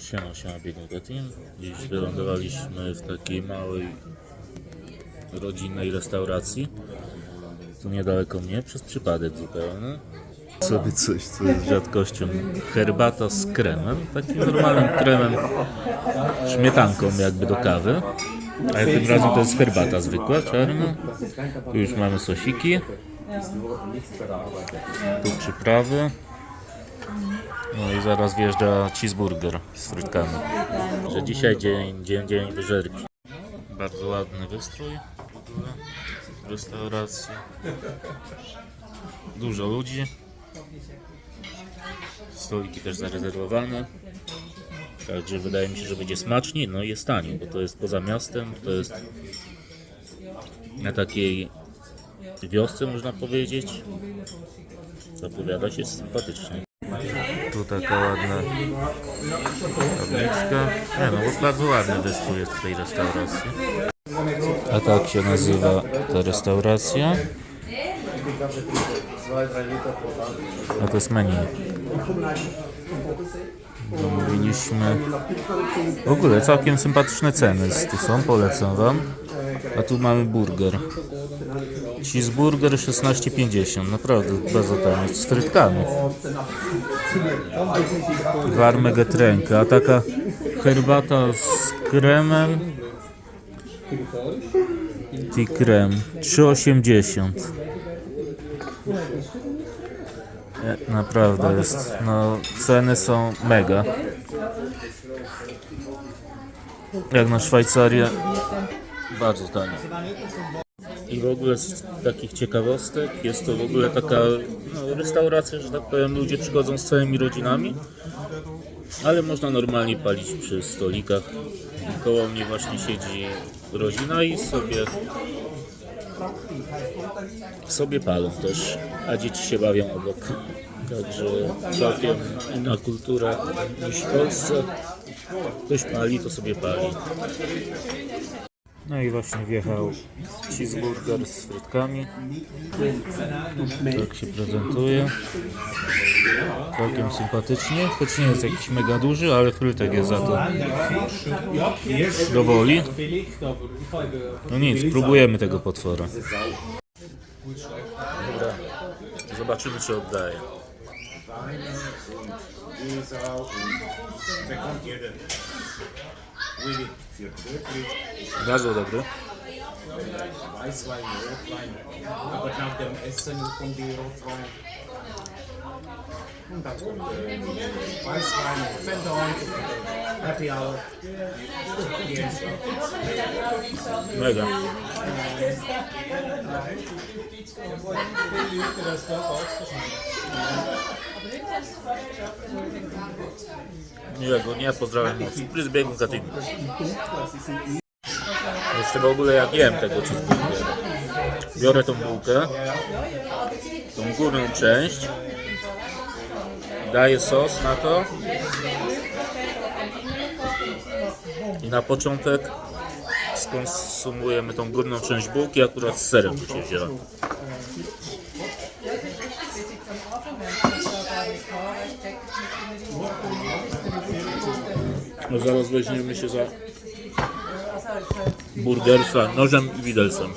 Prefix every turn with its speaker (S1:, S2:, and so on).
S1: Siema, siema, biegnę team. Dziś wylądowaliśmy w takiej małej rodzinnej restauracji. Tu niedaleko mnie, przez przypadek zupełnie. Sobie coś, co jest rzadkością. Herbata z kremem, takim normalnym kremem, śmietanką jakby do kawy. Ale tym razem to jest herbata zwykła, czarna. Tu już mamy sosiki. Tu przyprawy. No i zaraz wjeżdża cheeseburger z frytkami. Że dzisiaj dzień, dzień, dzień wyżerki. Bardzo ładny wystrój w restauracji. Dużo ludzi. Stoliki też zarezerwowane. Także wydaje mi się, że będzie smacznie, no i jest tanie, bo to jest poza miastem, to jest na takiej wiosce można powiedzieć. Zapowiada się sympatycznie. Taka ładna tabliczka. Nie no, bo bardzo ładny wystrój jest w tej restauracji. A tak się nazywa ta restauracja. A to jest menu. Mówiliśmy. W ogóle całkiem sympatyczne ceny tu są, polecam wam. A tu mamy burger. Cheeseburger 16,50. Naprawdę bardzo tanie. Z frytkami. Warmę getręka. A taka herbata z kremem. Tea krem 3,80. E, Naprawdę jest. No, ceny są mega. Jak na Szwajcarię. Bardzo tanie. I w ogóle z takich ciekawostek jest to w ogóle taka no, restauracja, że tak powiem, ludzie przychodzą z całymi rodzinami, ale można normalnie palić przy stolikach. Koło mnie właśnie siedzi rodzina i sobie sobie palą też, a dzieci się bawią obok. Także całkiem inna kultura niż w Polsce. Ktoś pali, to sobie pali. No i właśnie wjechał cheeseburger z frytkami. Tak się prezentuje. Całkiem sympatycznie, choć nie jest jakiś mega duży, ale frytek jest za to dowoli. No nic, próbujemy tego potwora. Dobra, zobaczymy czy oddaje. Dobry.
S2: Weißwein, Rotwein. Bardzo dobry. Äh, Weißwein, Fender, Happy Hour.
S1: Mega. Miłego dnia, pozdrawiam. Zbiegł za tym. Jeszcze w ogóle jak jem tego cheeseburgera. Biorę tą bułkę, tą górną część, daję sos na to i na początek skonsumujemy tą górną część bułki, akurat z serem tu się wzięła. No zaraz weźmiemy się za burgersa nożem i widelcem.